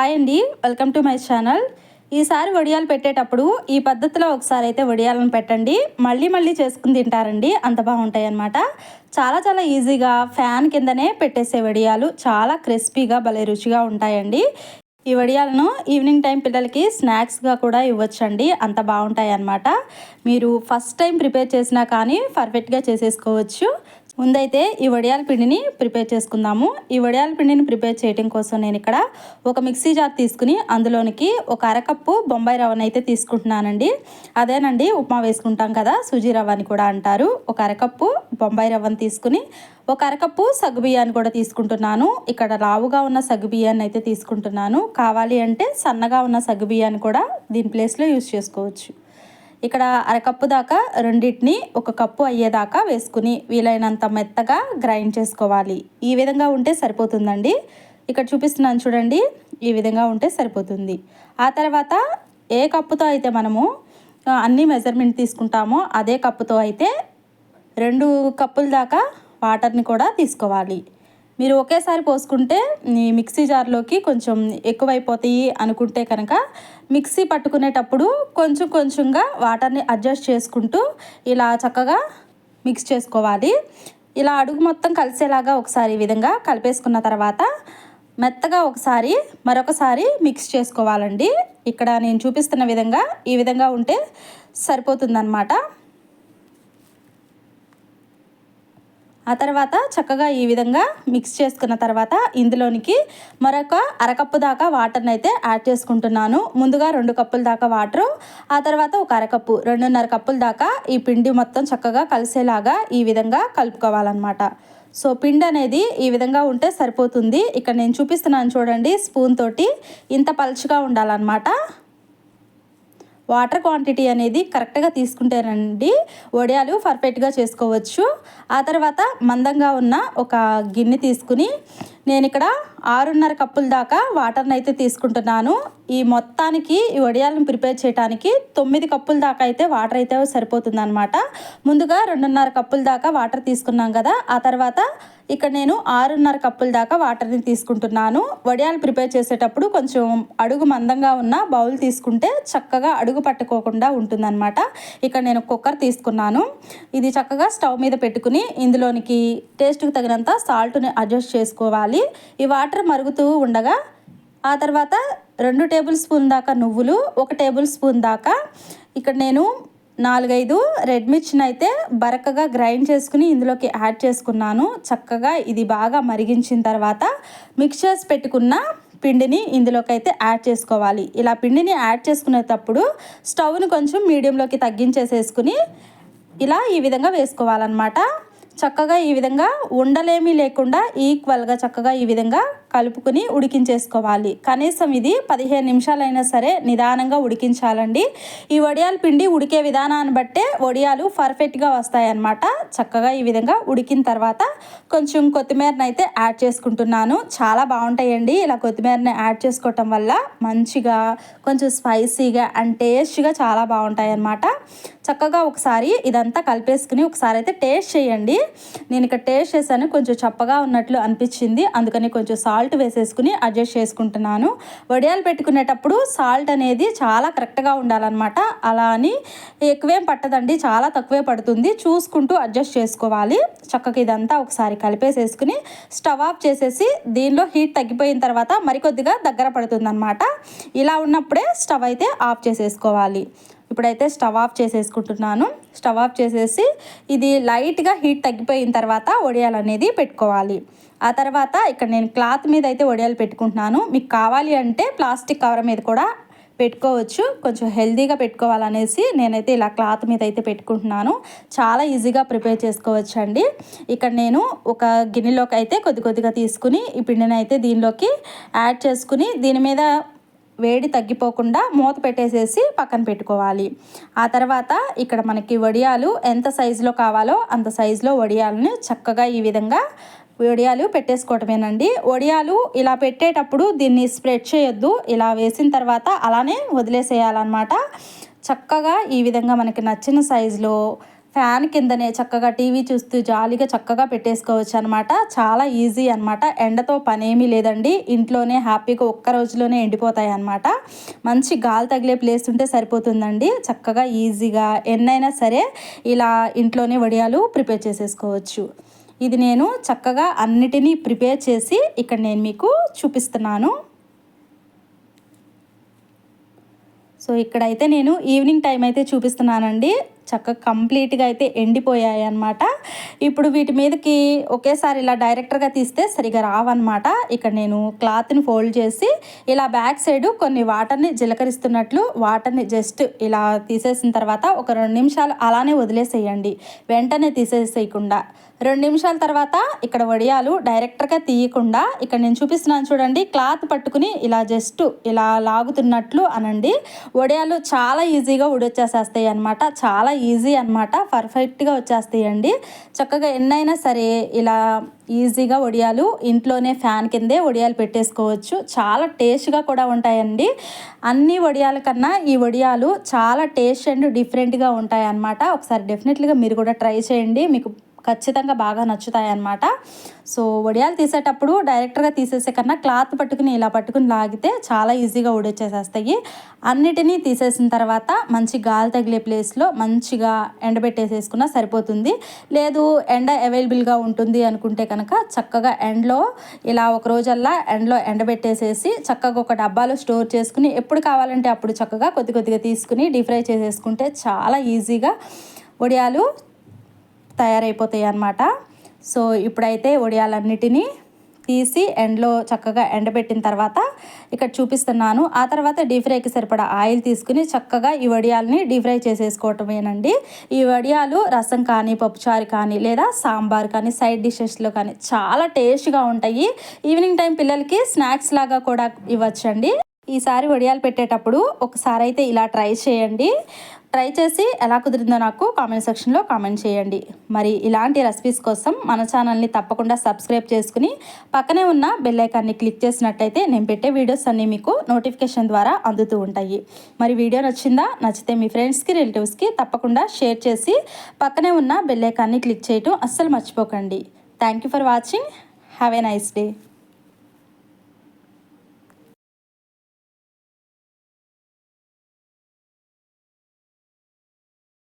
Hi అండి welcome to my channel. ఈసారి వడియాలు పెట్టేటప్పుడు ఈ పద్ధతిలో ఒకసారి అయితే వడియాలను పెట్టండి. మళ్ళీ మళ్ళీ చేసుకుని తింటారండి అంత బాగుంటాయి అన్నమాట చాలా చాలా ఈజీగా ఫ్యాన్ కిందనే పెట్టేసే వడియాలు చాలా క్రిస్పీగా భలే రుచిగా ఉంటాయండి. ఈ వడియాలను ఈవినింగ్ టైం పిల్లలకి స్నాక్స్గా కూడా ఇవ్వచ్చండి అంత బాగుంటాయి అన్నమాట మీరు ఫస్ట్ టైం ప్రిపేర్ చేసినా కానీ పర్ఫెక్ట్గా చేసేసుకోవచ్చు. ముందైతే ఈ వడియాల పిండిని ప్రిపేర్ చేసుకుందాము. ఈ వడియాల పిండిని ప్రిపేర్ చేయడం కోసం నేను ఇక్కడ ఒక మిక్సీ జార్ తీసుకుని అందులోనికి ఒక అరకప్పు బొంబాయి రవ్వను అయితే తీసుకుంటున్నానండి. అదేనండి ఉప్మా వేసుకుంటాం కదా సుజీ రవ్వ అని కూడా అంటారు. ఒక అరకప్పు బొంబాయి రవ్వను తీసుకుని ఒక అరకప్పు సగ్గుబియ్యాన్ని కూడా తీసుకుంటున్నాను. ఇక్కడ లావుగా ఉన్న సగ్గుబియ్యాన్ని అయితే తీసుకుంటున్నాను. కావాలి అంటే సన్నగా ఉన్న సగ్గుబియ్యాన్ని కూడా దీని ప్లేస్లో యూస్ చేసుకోవచ్చు. ఇక్కడ అరకప్పు దాకా రెండింటిని ఒక కప్పు అయ్యేదాకా వేసుకుని వీలైనంత మెత్తగా గ్రైండ్ చేసుకోవాలి. ఈ విధంగా ఉంటే సరిపోతుందండి. ఇక్కడ చూపిస్తున్నాను చూడండి. ఈ విధంగా ఉంటే సరిపోతుంది. ఆ తర్వాత ఏ కప్పుతో అయితే మనము అన్ని మెజర్మెంట్ తీసుకుంటామో అదే కప్పుతో అయితే రెండు కప్పుల దాకా వాటర్ని కూడా తీసుకోవాలి. మీరు ఒకేసారి పోసుకుంటే ఈ మిక్సీ జార్లోకి కొంచెం ఎక్కువైపోతాయి అనుకుంటే కనుక మిక్సీ పట్టుకునేటప్పుడు కొంచెం కొంచెంగా వాటర్ని అడ్జస్ట్ చేసుకుంటూ ఇలా చక్కగా మిక్స్ చేసుకోవాలి. ఇలా అడుగు మొత్తం కలిసేలాగా ఒకసారి ఈ విధంగా కలిపేసుకున్న తర్వాత మెత్తగా ఒకసారి మరొకసారి మిక్స్ చేసుకోవాలండి. ఇక్కడ నేను చూపిస్తున్న విధంగా ఈ విధంగా ఉంటే సరిపోతుందన్నమాట. ఆ తర్వాత చక్కగా ఈ విధంగా మిక్స్ చేసుకున్న తర్వాత ఇందులోనికి మరొక అరకప్పు దాకా వాటర్ని అయితే యాడ్ చేసుకుంటున్నాను. ముందుగా రెండు కప్పుల దాకా వాటరు ఆ తర్వాత ఒక అరకప్పు రెండున్నర కప్పుల దాకా ఈ పిండి మొత్తం చక్కగా కలిసేలాగా ఈ విధంగా కలుపుకోవాలన్నమాట. సో పిండి అనేది ఈ విధంగా ఉంటే సరిపోతుంది. ఇక్కడ నేను చూపిస్తున్నాను చూడండి స్పూన్ తోటి ఇంత పలుచగా ఉండాలన్నమాట. వాటర్ క్వాంటిటీ అనేది కరెక్ట్గా తీసుకుంటేనండి వడియాలు పర్ఫెక్ట్గా చేసుకోవచ్చు. ఆ తర్వాత మందంగా ఉన్న ఒక గిన్నె తీసుకుని నేను ఇక్కడ ఆరున్నర కప్పుల దాకా వాటర్ని అయితే తీసుకుంటున్నాను. ఈ మొత్తానికి ఈ వడియాలను ప్రిపేర్ చేయడానికి తొమ్మిది కప్పుల దాకా అయితే వాటర్ అయితే సరిపోతుంది ముందుగా రెండున్నర కప్పుల దాకా వాటర్ తీసుకున్నాం కదా ఆ తర్వాత ఇక్కడ నేను ఆరున్నర కప్పుల దాకా వాటర్ని తీసుకుంటున్నాను. వడియాలు ప్రిపేర్ చేసేటప్పుడు కొంచెం అడుగు మందంగా ఉన్న బౌల్ తీసుకుంటే చక్కగా అడుగు పట్టుకోకుండా ఉంటుందన్నమాట. ఇక్కడ నేను కుక్కర్ తీసుకున్నాను. ఇది చక్కగా స్టవ్ మీద పెట్టుకుని ఇందులోనికి టేస్ట్కి తగినంత సాల్ట్ని అడ్జస్ట్ చేసుకోవాలి. ఈ వాటర్ మరుగుతూ ఉండగా ఆ తర్వాత రెండు టేబుల్ స్పూన్ దాకా నువ్వులు ఒక టేబుల్ స్పూన్ దాకా ఇక్కడ నేను నాలుగైదు రెడ్ మిర్చిని అయితే బరకగా గ్రైండ్ చేసుకుని ఇందులోకి యాడ్ చేసుకున్నాను. చక్కగా ఇది బాగా మరిగించిన తర్వాత మిక్చర్స్ పెట్టుకున్న పిండిని ఇందులోకి అయితే యాడ్ చేసుకోవాలి. ఇలా పిండిని యాడ్ చేసుకునేటప్పుడు స్టవ్ని కొంచెం మీడియంలోకి తగ్గించేసేసుకుని ఇలా ఈ విధంగా వేసుకోవాలన్నమాట. చక్కగా ఈ విధంగా ఉండలేమీ లేకుండా ఈక్వల్గా చక్కగా ఈ విధంగా కలుపుకుని ఉడికించేసుకోవాలి. కనీసం ఇది పదిహేను నిమిషాలైనా సరే నిదానంగా ఉడికించాలండి. ఈ వడియాల పిండి ఉడికే విధానాన్ని బట్టే వడియాలు పర్ఫెక్ట్గా వస్తాయన్నమాట. చక్కగా ఈ విధంగా ఉడికిన తర్వాత కొంచెం కొత్తిమీరని అయితే యాడ్ చేసుకుంటున్నాను. చాలా బాగుంటాయండి. ఇలా కొత్తిమీరని యాడ్ చేసుకోవటం వల్ల మంచిగా కొంచెం స్పైసీగా అండ్ టేస్ట్గా చాలా బాగుంటాయి అన్నమాట చక్కగా ఒకసారి ఇదంతా కలిపేసుకుని ఒకసారి అయితే టేస్ట్ చేయండి. నేను ఇక్కడ టేస్ట్ చేశాను. కొంచెం చప్పగా ఉన్నట్లు అనిపించింది. అందుకని కొంచెం సాల్ట్ సాల్ట్ వేసేసుకుని అడ్జస్ట్ చేసుకుంటున్నాను. వడియాలు పెట్టుకునేటప్పుడు సాల్ట్ అనేది చాలా కరెక్ట్గా ఉండాలన్నమాట. అలా అని ఎక్కువేం పట్టదండి చాలా తక్కువే పడుతుంది. చూసుకుంటూ అడ్జస్ట్ చేసుకోవాలి. చక్కగా ఇదంతా ఒకసారి కలిపేసేసుకుని స్టవ్ ఆఫ్ చేసేసి దీనిలో హీట్ తగ్గిపోయిన తర్వాత మరికొద్దిగా దగ్గర పడుతుందన్నమాట. ఇలా ఉన్నప్పుడే స్టవ్ అయితే ఆఫ్ చేసేసుకోవాలి. ఇప్పుడైతే స్టవ్ ఆఫ్ చేసేసుకుంటున్నాను. స్టవ్ ఆఫ్ చేసేసి ఇది లైట్గా హీట్ తగ్గిపోయిన తర్వాత వడియాలు అనేది పెట్టుకోవాలి. ఆ తర్వాత ఇక్కడ నేను క్లాత్ మీద అయితే వడియాలు పెట్టుకుంటున్నాను. మీకు కావాలి అంటే ప్లాస్టిక్ కవర్ మీద కూడా పెట్టుకోవచ్చు. కొంచెం హెల్దీగా పెట్టుకోవాలనేసి నేనైతే ఇలా క్లాత్ మీద అయితే పెట్టుకుంటున్నాను. చాలా ఈజీగా ప్రిపేర్ చేసుకోవచ్చు అండి ఇక్కడ నేను ఒక గిన్నెలోకి అయితే కొద్ది కొద్దిగా తీసుకుని ఈ పిండిని అయితే దీనిలోకి యాడ్ చేసుకుని దీని మీద వేడి తగ్గిపోకుండా మూత పెట్టేసేసి పక్కన పెట్టుకోవాలి. ఆ తర్వాత ఇక్కడ మనకి వడియాలు ఎంత సైజులో కావాలో అంత సైజులో వడియాలని చక్కగా ఈ విధంగా వడియాలు పెట్టేసుకోవటమేనండి. వడియాలు ఇలా పెట్టేటప్పుడు దీన్ని స్ప్రెడ్ చేయొద్దు. ఇలా వేసిన తర్వాత అలానే వదిలేసేయాలన్నమాట. చక్కగా ఈ విధంగా మనకి నచ్చిన సైజులో ఫ్యాన్ కిందనే చక్కగా టీవీ చూస్తూ జాలీగా చక్కగా పెట్టేసుకోవచ్చు అనమాట చాలా ఈజీ అనమాట ఎండతో పనేమీ లేదండి. ఇంట్లోనే హ్యాపీగా ఒక్క రోజులోనే ఎండిపోతాయి అనమాట మంచి గాలి తగిలే ప్లేస్ ఉంటే సరిపోతుందండి. చక్కగా ఈజీగా ఎన్నైనా సరే ఇలా ఇంట్లోనే వడియాలు ప్రిపేర్ చేసేసుకోవచ్చు. ఇది నేను చక్కగా అన్నిటినీ ప్రిపేర్ చేసి ఇక్కడ నేను మీకు చూపిస్తున్నాను. సో ఇక్కడైతే నేను ఈవినింగ్ టైం అయితే చూపిస్తున్నానండి. చక్కగా కంప్లీట్గా అయితే ఎండిపోయాయి అనమాట ఇప్పుడు వీటి మీదకి ఒకేసారి ఇలా డైరెక్టర్గా తీస్తే సరిగా రావన్నమాట. ఇక్కడ నేను క్లాత్ని ఫోల్డ్ చేసి ఇలా బ్యాక్ సైడ్ కొన్ని వాటర్ని జీలకరిస్తున్నట్లు వాటర్ని జస్ట్ ఇలా తీసేసిన తర్వాత ఒక రెండు నిమిషాలు అలానే వదిలేసేయండి. వెంటనే తీసేసేయకుండా. రెండు నిమిషాల తర్వాత ఇక్కడ వడియాలు డైరెక్ట్గా తీయకుండా ఇక్కడ నేను చూపిస్తున్నాను చూడండి క్లాత్ పట్టుకుని ఇలా జస్ట్ ఇలా లాగుతున్నట్లు అనండి. వడియాలు చాలా ఈజీగా ఉడొచ్చేసేస్తాయి అనమాట చాలా ఈజీ అనమాట పర్ఫెక్ట్గా వచ్చేస్తాయండి. చక్కగా ఎన్నైనా సరే ఇలా ఈజీగా వడియాలు ఇంట్లోనే ఫ్యాన్ కిందే వడియాలు పెట్టేసుకోవచ్చు చాలా టేస్ట్గా కూడా ఉంటాయండి. అన్ని వడియాల కన్నా ఈ వడియాలు చాలా టేస్ట్ అండ్ డిఫరెంట్గా ఉంటాయి అన్నమాట ఒకసారి డెఫినెట్లీగా మీరు కూడా ట్రై చేయండి మీకు ఖచ్చితంగా బాగా నచ్చుతాయి అన్నమాట సో వడియాలు తీసేటప్పుడు డైరెక్ట్గా తీసేసే కన్నా క్లాత్ పట్టుకుని ఇలా పట్టుకుని లాగితే చాలా ఈజీగా ఉడొచ్చేసేస్తాయి అన్నిటినీ తీసేసిన తర్వాత మంచి గాలి తగిలే ప్లేస్లో మంచిగా ఎండబెట్టేసేసుకున్నా సరిపోతుంది. లేదు ఎండ అవైలబుల్గా ఉంటుంది అనుకుంటే కనుక చక్కగా ఎండలో ఇలా ఒక రోజల్లా ఎండలో ఎండబెట్టేసేసి చక్కగా ఒక డబ్బాలో స్టోర్ చేసుకుని ఎప్పుడు కావాలంటే అప్పుడు చక్కగా కొద్ది కొద్దిగా తీసుకుని డీప్ ఫ్రై చేసేసుకుంటే చాలా ఈజీగా వడియాలు తయారైపోతాయి అన్నమాట. సో ఇప్పుడైతే ఒడియాలన్నిటినీ తీసి ఎండలో చక్కగా ఎండబెట్టిన తర్వాత ఇక్కడ చూపిస్తున్నాను. ఆ తర్వాత డీప్ ఫ్రైకి సరిపడా ఆయిల్ తీసుకుని చక్కగా ఈ వడియాలని డీప్ ఫ్రై చేసేసుకోవటమేనండి. ఈ వడియాలు రసం కానీ పప్పుచారు కానీ లేదా సాంబార్ కానీ సైడ్ డిషెస్లో కానీ చాలా టేస్ట్గా ఉంటాయి. ఈవినింగ్ టైం పిల్లలకి స్నాక్స్ లాగా కూడా ఇవ్వచ్చండి. ఈసారి వడియాలు పెట్టేటప్పుడు ఒకసారి అయితే ఇలా ట్రై చేయండి. ట్రై చేసి ఎలా కుదిరిందో నాకు కామెంట్ సెక్షన్లో కామెంట్ చేయండి. మరి ఇలాంటి రెసిపీస్ కోసం మన ఛానల్ని తప్పకుండా సబ్స్క్రైబ్ చేసుకుని పక్కనే ఉన్న బెల్లైకాన్ని క్లిక్ చేసినట్టయితే నేను పెట్టే వీడియోస్ అన్నీ మీకు నోటిఫికేషన్ ద్వారా అందుతూ ఉంటాయి. మరి వీడియో నచ్చిందా? నచ్చితే మీ ఫ్రెండ్స్కి రిలేటివ్స్కి తప్పకుండా షేర్ చేసి పక్కనే ఉన్న బెల్లైకాన్ని క్లిక్ చేయటం అస్సలు మర్చిపోకండి. Thank you for watching have a nice day